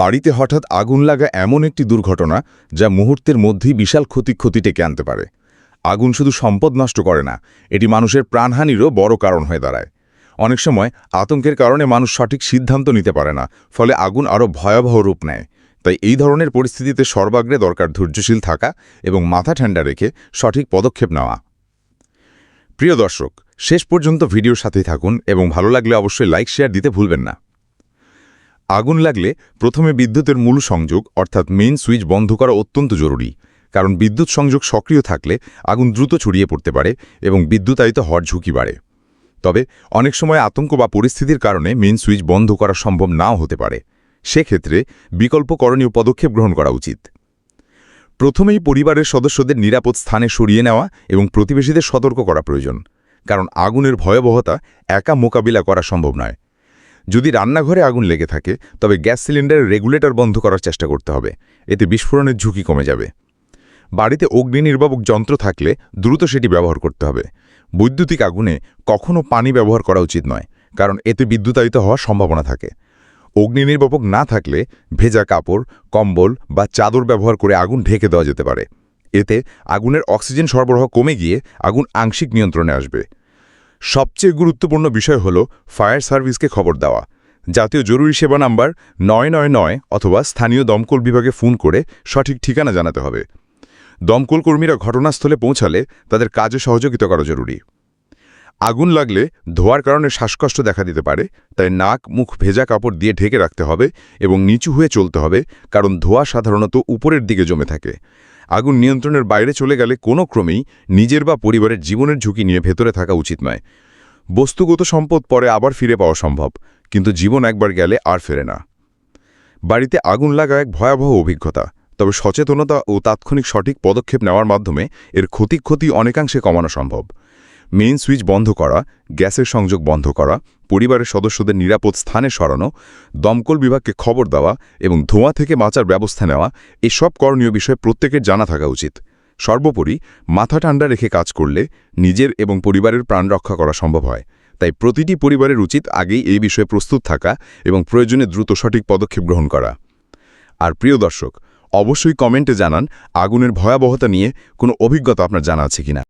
বাড়িতে হঠাৎ আগুন লাগা এমন একটি দুর্ঘটনা যা মুহূর্তের মধ্যেই বিশাল ক্ষতি ক্ষতি টেকে আনতে পারে। আগুন শুধু সম্পদ নষ্ট করে না, এটি মানুষের প্রাণহানিরও বড় কারণ হয়ে দাঁড়ায়। অনেক সময় আতঙ্কের কারণে মানুষ সঠিক সিদ্ধান্ত নিতে পারে না, ফলে আগুন আরও ভয়াবহ রূপ নেয়। তাই এই ধরনের পরিস্থিতিতে সর্বাগ্রে দরকার ধৈর্যশীল থাকা এবং মাথা ঠান্ডা রেখে সঠিক পদক্ষেপ নেওয়া। প্রিয় দর্শক, শেষ পর্যন্ত ভিডিওর সাথেই থাকুন এবং ভালো লাগলে অবশ্যই লাইক, শেয়ার দিতে ভুলবেন না। আগুন লাগলে প্রথমে বিদ্যুতের মূল সংযোগ, অর্থাৎ মেইন সুইচ বন্ধ করা অত্যন্ত জরুরি, কারণ বিদ্যুৎ সংযোগ সক্রিয় থাকলে আগুন দ্রুত ছড়িয়ে পড়তে পারে এবং বিদ্যুতায়িত হওয়ার ঝুঁকি বাড়ে। তবে অনেক সময় আতঙ্ক বা পরিস্থিতির কারণে মেইন সুইচ বন্ধ করা সম্ভব নাও হতে পারে। সেক্ষেত্রে বিকল্প করণীয় পদক্ষেপ গ্রহণ করা উচিত। প্রথমেই পরিবারের সদস্যদের নিরাপদ স্থানে সরিয়ে নেওয়া এবং প্রতিবেশীদের সতর্ক করা প্রয়োজন, কারণ আগুনের ভয়াবহতা একা মোকাবিলা করা সম্ভব নয়। যদি রান্নাঘরে আগুন লেগে থাকে, তবে গ্যাস সিলিন্ডারের রেগুলেটর বন্ধ করার চেষ্টা করতে হবে। এতে বিস্ফোরণের ঝুঁকি কমে যাবে। বাড়িতে অগ্নি নির্বাপক যন্ত্র থাকলে দ্রুত সেটি ব্যবহার করতে হবে। বৈদ্যুতিক আগুনে কখনও পানি ব্যবহার করা উচিত নয়, কারণ এতে বিদ্যুতায়িত হওয়ার সম্ভাবনা থাকে। অগ্নি নির্বাপক না থাকলে ভেজা কাপড়, কম্বল বা চাদর ব্যবহার করে আগুন ঢেকে দেওয়া যেতে পারে। এতে আগুনের অক্সিজেন সরবরাহ কমে গিয়ে আগুন আংশিক নিয়ন্ত্রণে আসবে। সবচেয়ে গুরুত্বপূর্ণ বিষয় হল ফায়ার সার্ভিসকে খবর দেওয়া। জাতীয় জরুরি সেবা নাম্বার নয় নয় নয় অথবা স্থানীয় দমকল বিভাগে ফোন করে সঠিক ঠিকানা জানাতে হবে। দমকল কর্মীরা ঘটনাস্থলে পৌঁছালে তাদের কাজে সহযোগিতা করা জরুরি। আগুন লাগলে ধোয়ার কারণে শ্বাসকষ্ট দেখা দিতে পারে, তাই নাক, মুখ ভেজা কাপড় দিয়ে ঢেকে রাখতে হবে এবং নিচু হয়ে চলতে হবে, কারণ ধোয়া সাধারণত উপরের দিকে জমে থাকে। আগুন নিয়ন্ত্রণের বাইরে চলে গেলে কোনো ক্রমেই নিজের বা পরিবারের জীবনের ঝুঁকি নিয়ে ভেতরে থাকা উচিত নয়। বস্তুগত সম্পদ পরে আবার ফিরে পাওয়া সম্ভব, কিন্তু জীবন একবার গেলে আর ফেরে না। বাড়িতে আগুন লাগা এক ভয়াবহ অভিজ্ঞতা, তবে সচেতনতা ও তাৎক্ষণিক সঠিক পদক্ষেপ নেওয়ার মাধ্যমে এর ক্ষতি ক্ষতি অনেকাংশে কমানো সম্ভব। মেইন সুইচ বন্ধ করা, গ্যাসের সংযোগ বন্ধ করা, পরিবারের সদস্যদের নিরাপদ স্থানে সরানো, দমকল বিভাগকে খবর দেওয়া এবং ধোঁয়া থেকে বাঁচার ব্যবস্থা নেওয়া, এসব করণীয় বিষয়ে প্রত্যেকের জানা থাকা উচিত। সর্বোপরি, মাথা ঠান্ডা রেখে কাজ করলে নিজের এবং পরিবারের প্রাণ রক্ষা করা সম্ভব হয়। তাই প্রতিটি পরিবারের উচিত আগেই এই বিষয়ে প্রস্তুত থাকা এবং প্রয়োজনে দ্রুত সঠিক পদক্ষেপ গ্রহণ করা। আর প্রিয় দর্শক, অবশ্যই কমেন্টে জানান আগুনের ভয়াবহতা নিয়ে কোনো অভিজ্ঞতা আপনার জানা আছে কিনা।